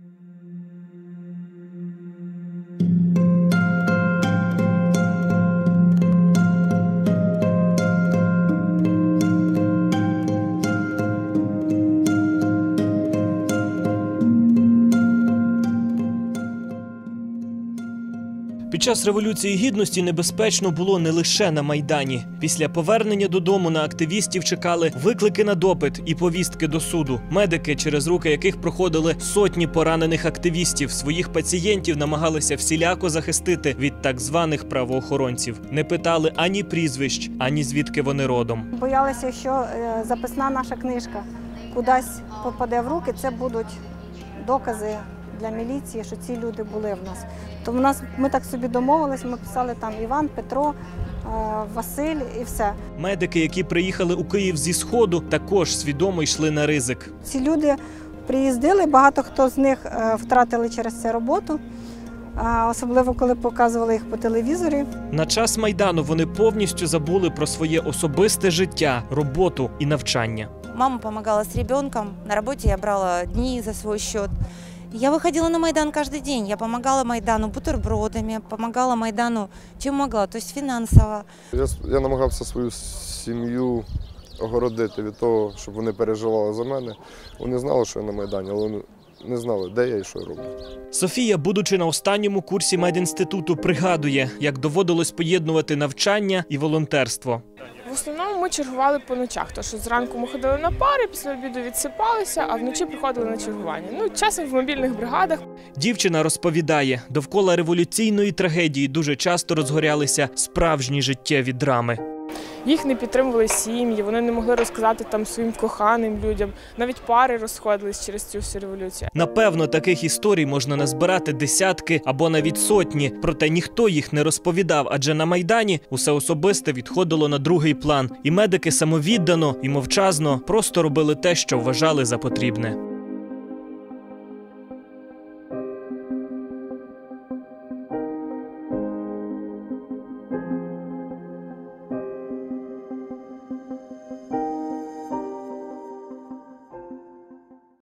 Mm-hmm. Під час революції гідності небезпечно було не лише на майдані. Після повернення додому на активістів чекали виклики на допит і повістки до суду. Медики, через руки яких проходили сотні поранених активістів, своїх пацієнтів намагалися всіляко захистити від так званих правоохоронців. Не питали ані прізвищ, ані звідки вони родом. Боялися, що е, записна наша книжка кудись попаде в руки, це будуть докази для міліції, що ці люди були в нас. То в нас ми так собі домовились, ми писали там Іван, Петро, е, Василь і все. Медики, які приїхали у Київ зі сходу, також свідомо йшли на ризик. Ці люди приїздили, багато хто з них е, втратили через це роботу, особливо коли показували їх по телевізорі. На час майдану вони повністю забули про своє особисте життя, роботу і навчання. Мама помогала с ребенком. На работе я брала дни за свой счет. Я выходила на Майдан каждый день. Я помогала Майдану бутербродами, помогала Майдану чем могла, то есть финансово. Я, с- я намагався свою сім'ю огородити від того, щоб вони переживали за мене. Вони знали, що я на Майдані, але вони не знали, де я і що роблю. Софія, будучи на останньому курсі медінституту, пригадує, як доводилось поєднувати навчання і волонтерство. Чергували по ночах, що зранку ми ходили на пари, після обіду відсипалися, а вночі приходили на чергування. Ну, часом в мобільних бригадах. Дівчина розповідає, довкола революційної трагедії дуже часто розгорялися справжні життєві драми. Їх не підтримували сім'ї, вони не могли розказати там своїм коханим людям. Навіть пари розходились через цю всю революцію. Напевно, таких історій можна назбирати десятки або навіть сотні, проте ніхто їх не розповідав, адже на майдані усе особисте відходило на другий план, і медики самовіддано і мовчазно просто робили те, що вважали за потрібне.